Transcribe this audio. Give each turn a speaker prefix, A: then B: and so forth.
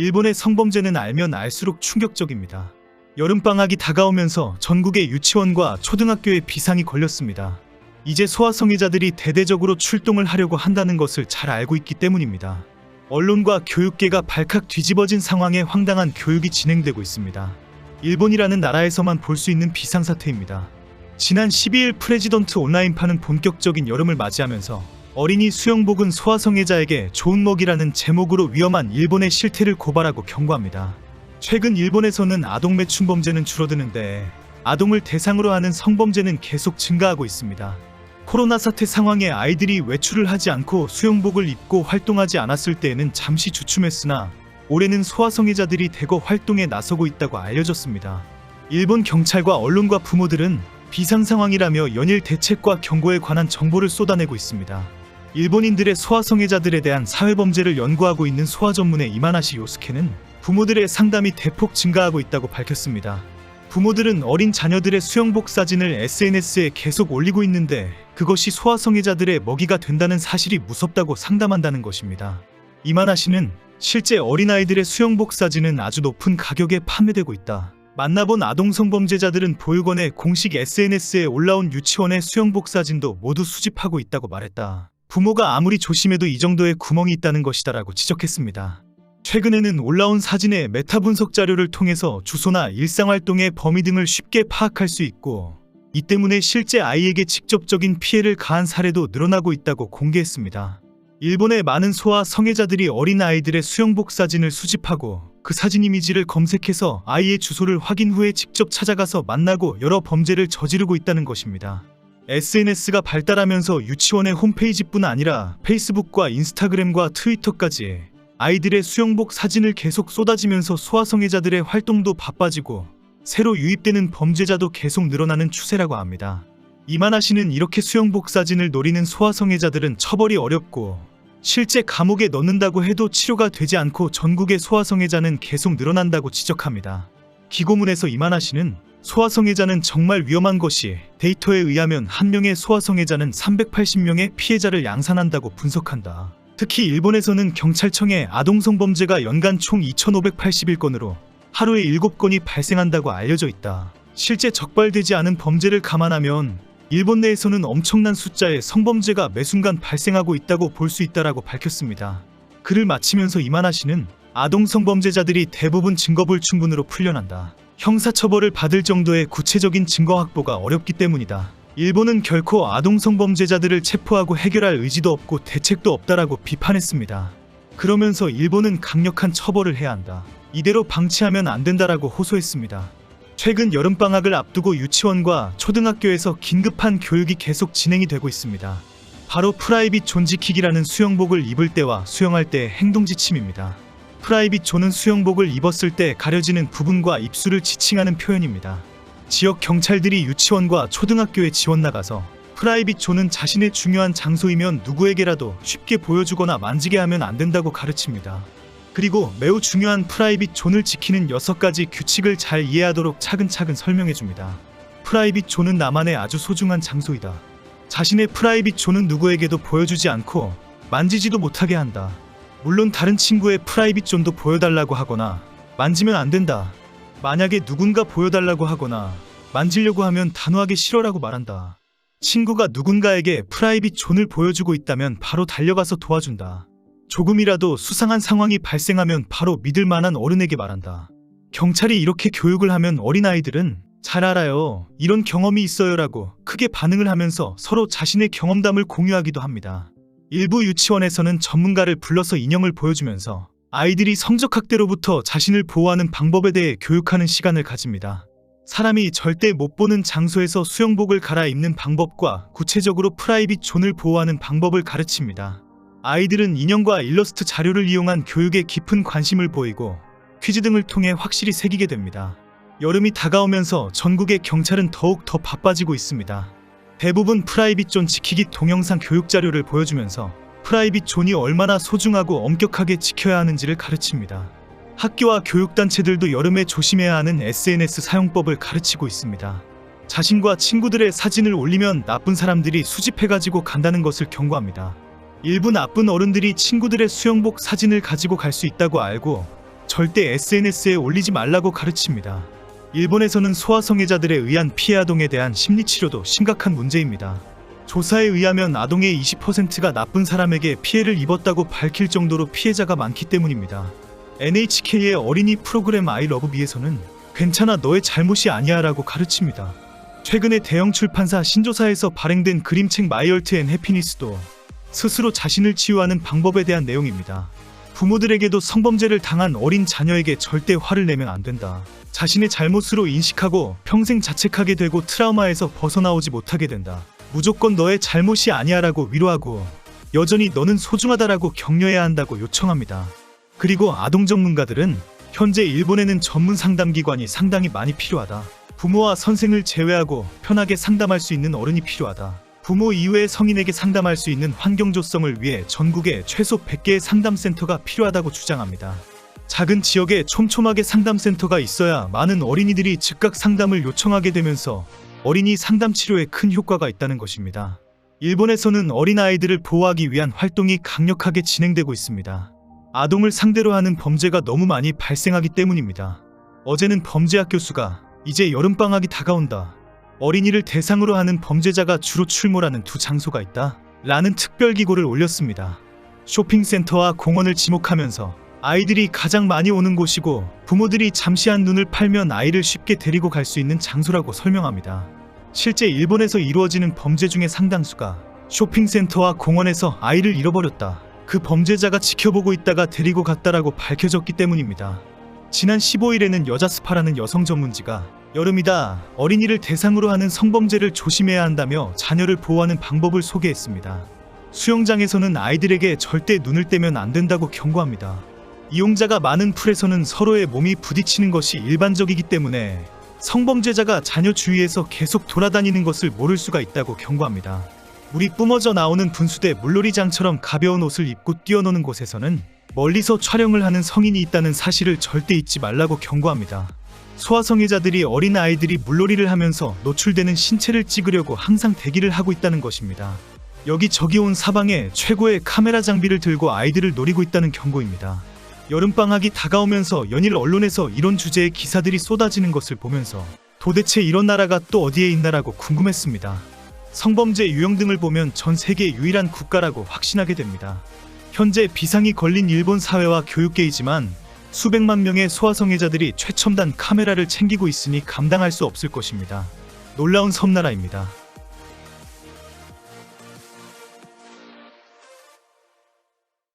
A: 일본의 성범죄는 알면 알수록 충격적입니다. 여름방학이 다가오면서 전국의 유치원과 초등학교에 비상이 걸렸습니다. 이제 소아성애자들이 대대적으로 출동을 하려고 한다는 것을 잘 알고 있기 때문입니다. 언론과 교육계가 발칵 뒤집어진 상황에 황당한 교육이 진행되고 있습니다. 일본이라는 나라에서만 볼 수 있는 비상사태입니다. 지난 12일 프레지던트 온라인판은 본격적인 여름을 맞이하면서 어린이 수영복은 소아성애자에게 좋은 먹이라는 제목으로 위험한 일본의 실태를 고발하고 경고합니다. 최근 일본에서는 아동 매춘 범죄는 줄어드는데 아동을 대상으로 하는 성범죄는 계속 증가하고 있습니다. 코로나 사태 상황에 아이들이 외출을 하지 않고 수영복을 입고 활동하지 않았을 때에는 잠시 주춤했으나 올해는 소아성애자들이 대거 활동에 나서고 있다고 알려졌습니다. 일본 경찰과 언론과 부모들은 비상 상황이라며 연일 대책과 경고에 관한 정보를 쏟아내고 있습니다. 일본인들의 소아 성애자들에 대한 사회범죄를 연구하고 있는 소아 전문의 이마나시 요스케는 부모들의 상담이 대폭 증가하고 있다고 밝혔습니다. 부모들은 어린 자녀들의 수영복 사진을 SNS에 계속 올리고 있는데 그것이 소아 성애자들의 먹이가 된다는 사실이 무섭다고 상담한다는 것입니다. 이만하 씨는 실제 어린아이들의 수영복 사진은 아주 높은 가격에 판매되고 있다. 만나본 아동 성범죄자들은 보육원의 공식 SNS에 올라온 유치원의 수영복 사진도 모두 수집하고 있다고 말했다. 부모가 아무리 조심해도 이 정도의 구멍이 있다는 것이다라고 지적했습니다. 최근에는 올라온 사진의 메타 분석 자료를 통해서 주소나 일상활동의 범위 등을 쉽게 파악할 수 있고 이 때문에 실제 아이에게 직접적인 피해를 가한 사례도 늘어나고 있다고 공개했습니다. 일본의 많은 소아 성애자들이 어린 아이들의 수영복 사진을 수집하고 그 사진 이미지를 검색해서 아이의 주소를 확인 후에 직접 찾아가서 만나고 여러 범죄를 저지르고 있다는 것입니다. SNS가 발달하면서 유치원의 홈페이지뿐 아니라 페이스북과 인스타그램과 트위터까지 아이들의 수영복 사진을 계속 쏟아지면서 소아성애자들의 활동도 바빠지고 새로 유입되는 범죄자도 계속 늘어나는 추세라고 합니다. 이만하 씨는 이렇게 수영복 사진을 노리는 소아성애자들은 처벌이 어렵고 실제 감옥에 넣는다고 해도 치료가 되지 않고 전국의 소아성애자는 계속 늘어난다고 지적합니다. 기고문에서 이만하 씨는 소아성애자는 정말 위험한 것이 데이터에 의하면 한 명의 소아성애자는 380명의 피해자를 양산한다고 분석한다. 특히 일본에서는 경찰청에 아동성범죄가 연간 총 2,581건으로 하루에 7건이 발생한다고 알려져 있다. 실제 적발되지 않은 범죄를 감안하면 일본 내에서는 엄청난 숫자의 성범죄가 매순간 발생하고 있다고 볼 수 있다라고 밝혔습니다. 글을 마치면서 이만하 씨는 아동 성범죄자들이 대부분 증거불충분으로 풀려난다. 형사처벌을 받을 정도의 구체적인 증거 확보가 어렵기 때문이다. 일본은 결코 아동 성범죄자들을 체포하고 해결할 의지도 없고 대책도 없다라고 비판했습니다. 그러면서 일본은 강력한 처벌을 해야 한다. 이대로 방치하면 안 된다라고 호소했습니다. 최근 여름방학을 앞두고 유치원과 초등학교에서 긴급한 교육이 계속 진행이 되고 있습니다. 바로 프라이빗 존 지키기라는 수영복을 입을 때와 수영할 때 행동 지침입니다. 프라이빗 존은 수영복을 입었을 때 가려지는 부분과 입술을 지칭하는 표현입니다. 지역 경찰들이 유치원과 초등학교에 지원 나가서 프라이빗 존은 자신의 중요한 장소이면 누구에게라도 쉽게 보여주거나 만지게 하면 안 된다고 가르칩니다. 그리고 매우 중요한 프라이빗 존을 지키는 6가지 규칙을 잘 이해하도록 차근차근 설명해 줍니다. 프라이빗 존은 나만의 아주 소중한 장소이다. 자신의 프라이빗 존은 누구에게도 보여주지 않고 만지지도 못하게 한다. 물론 다른 친구의 프라이빗 존도 보여달라고 하거나 만지면 안 된다. 만약에 누군가 보여달라고 하거나 만지려고 하면 단호하게 싫어라고 말한다. 친구가 누군가에게 프라이빗 존을 보여주고 있다면 바로 달려가서 도와준다. 조금이라도 수상한 상황이 발생하면 바로 믿을 만한 어른에게 말한다. 경찰이 이렇게 교육을 하면 어린아이들은 잘 알아요. 이런 경험이 있어요라고 크게 반응을 하면서 서로 자신의 경험담을 공유하기도 합니다. 일부 유치원에서는 전문가를 불러서 인형을 보여주면서 아이들이 성적학대로부터 자신을 보호하는 방법에 대해 교육하는 시간을 가집니다. 사람이 절대 못 보는 장소에서 수영복을 갈아입는 방법과 구체적으로 프라이빗 존을 보호하는 방법을 가르칩니다. 아이들은 인형과 일러스트 자료를 이용한 교육에 깊은 관심을 보이고 퀴즈 등을 통해 확실히 새기게 됩니다. 여름이 다가오면서 전국의 경찰은 더욱 더 바빠지고 있습니다. 대부분 프라이빗 존 지키기 동영상 교육 자료를 보여주면서 프라이빗 존이 얼마나 소중하고 엄격하게 지켜야 하는지를 가르칩니다. 학교와 교육단체들도 여름에 조심해야 하는 SNS 사용법을 가르치고 있습니다. 자신과 친구들의 사진을 올리면 나쁜 사람들이 수집해가지고 간다는 것을 경고합니다. 일부 나쁜 어른들이 친구들의 수영복 사진을 가지고 갈 수 있다고 알고 절대 SNS에 올리지 말라고 가르칩니다. 일본에서는 소아성애자들에 의한 피해 아동에 대한 심리치료도 심각한 문제입니다. 조사에 의하면 아동의 20%가 나쁜 사람에게 피해를 입었다고 밝힐 정도로 피해자가 많기 때문입니다. NHK의 어린이 프로그램 아이 러브비에서는 괜찮아 너의 잘못이 아니야 라고 가르칩니다. 최근에 대형 출판사 신조사에서 발행된 그림책 마이얼트 앤 해피니스도 스스로 자신을 치유하는 방법에 대한 내용입니다. 부모들에게도 성범죄를 당한 어린 자녀에게 절대 화를 내면 안 된다. 자신의 잘못으로 인식하고 평생 자책하게 되고 트라우마에서 벗어나오지 못하게 된다. 무조건 너의 잘못이 아니야라고 위로하고 여전히 너는 소중하다라고 격려해야 한다고 요청합니다. 그리고 아동 전문가들은 현재 일본에는 전문 상담 기관이 상당히 많이 필요하다. 부모와 선생을 제외하고 편하게 상담할 수 있는 어른이 필요하다. 부모 이외의 성인에게 상담할 수 있는 환경 조성을 위해 전국에 최소 100개의 상담센터가 필요하다고 주장합니다. 작은 지역에 촘촘하게 상담센터가 있어야 많은 어린이들이 즉각 상담을 요청하게 되면서 어린이 상담 치료에 큰 효과가 있다는 것입니다. 일본에서는 어린아이들을 보호하기 위한 활동이 강력하게 진행되고 있습니다. 아동을 상대로 하는 범죄가 너무 많이 발생하기 때문입니다. 어제는 범죄학 교수가 이제 여름방학이 다가온다. 어린이를 대상으로 하는 범죄자가 주로 출몰하는 두 장소가 있다. 라는 특별 기고를 올렸습니다. 쇼핑센터와 공원을 지목하면서 아이들이 가장 많이 오는 곳이고 부모들이 잠시한 눈을 팔면 아이를 쉽게 데리고 갈 수 있는 장소라고 설명합니다. 실제 일본에서 이루어지는 범죄 중의 상당수가 쇼핑센터와 공원에서 아이를 잃어버렸다. 그 범죄자가 지켜보고 있다가 데리고 갔다라고 밝혀졌기 때문입니다. 지난 15일에는 여자 스파라는 여성 전문지가 여름이다 어린이를 대상으로 하는 성범죄를 조심해야 한다며 자녀를 보호하는 방법을 소개했습니다. 수영장에서는 아이들에게 절대 눈을 떼면 안 된다고 경고합니다. 이용자가 많은 풀에서는 서로의 몸이 부딪히는 것이 일반적이기 때문에 성범죄자가 자녀 주위에서 계속 돌아다니는 것을 모를 수가 있다고 경고합니다. 물이 뿜어져 나오는 분수대 물놀이장처럼 가벼운 옷을 입고 뛰어노는 곳에서는 멀리서 촬영을 하는 성인이 있다는 사실을 절대 잊지 말라고 경고합니다. 소아성애자들이 어린 아이들이 물놀이를 하면서 노출되는 신체를 찍으려고 항상 대기를 하고 있다는 것입니다. 여기저기 온 사방에 최고의 카메라 장비를 들고 아이들을 노리고 있다는 경고입니다. 여름방학이 다가오면서 연일 언론에서 이런 주제의 기사들이 쏟아지는 것을 보면서 도대체 이런 나라가 또 어디에 있나라고 궁금했습니다. 성범죄 유형 등을 보면 전 세계 유일한 국가라고 확신하게 됩니다. 현재 비상이 걸린 일본 사회와 교육계이지만 수백만 명의 소아성애자들이 최첨단 카메라를 챙기고 있으니 감당할 수 없을 것입니다. 놀라운 섬나라입니다.